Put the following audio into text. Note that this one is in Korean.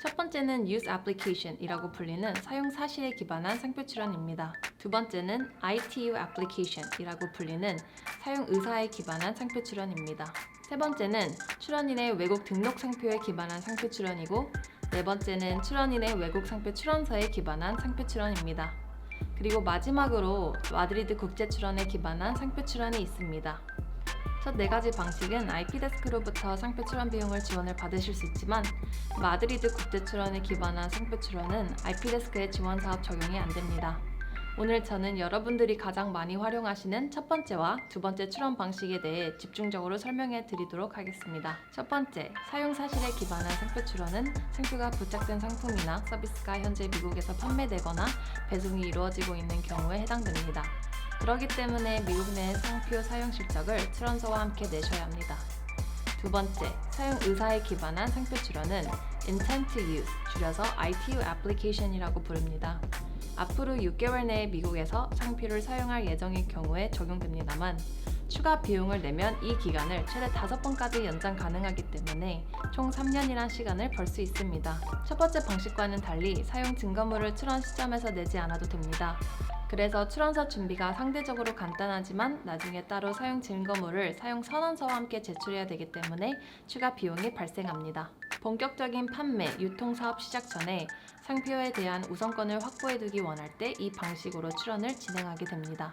첫 번째는 Use Application이라고 불리는 사용 사실에 기반한 상표 출원입니다. 두 번째는 ITU Application이라고 불리는 사용 의사에 기반한 상표 출원입니다. 세 번째는 출원인의 외국 등록 상표에 기반한 상표 출원이고 네 번째는 출원인의 외국 상표 출원서에 기반한 상표 출원입니다. 그리고 마지막으로 마드리드 국제 출원에 기반한 상표 출원이 있습니다. 첫 네 가지 방식은 IP데스크로부터 상표 출원 비용을 지원을 받으실 수 있지만 마드리드 국제 출원에 기반한 상표 출원은 IP데스크의 지원 사업 적용이 안 됩니다. 오늘 저는 여러분들이 가장 많이 활용하시는 첫 번째와 두 번째 출원 방식에 대해 집중적으로 설명해 드리도록 하겠습니다. 첫 번째, 사용 사실에 기반한 상표 출원은 상표가 부착된 상품이나 서비스가 현재 미국에서 판매되거나 배송이 이루어지고 있는 경우에 해당됩니다. 그렇기 때문에 미국 내 상표 사용 실적을 출원서와 함께 내셔야 합니다. 두 번째, 사용 의사에 기반한 상표 출원은 Intent to Use, 줄여서 ITU Application이라고 부릅니다. 앞으로 6개월 내에 미국에서 상표를 사용할 예정일 경우에 적용됩니다만 추가 비용을 내면 이 기간을 최대 5번까지 연장 가능하기 때문에 총 3년이란 시간을 벌 수 있습니다. 첫 번째 방식과는 달리 사용 증거물을 출원 시점에서 내지 않아도 됩니다. 그래서 출원서 준비가 상대적으로 간단하지만 나중에 따로 사용 증거물을 사용 선언서와 함께 제출해야 되기 때문에 추가 비용이 발생합니다. 본격적인 판매, 유통 사업 시작 전에 상표에 대한 우선권을 확보해 두기 원할 때 이 방식으로 출원을 진행하게 됩니다.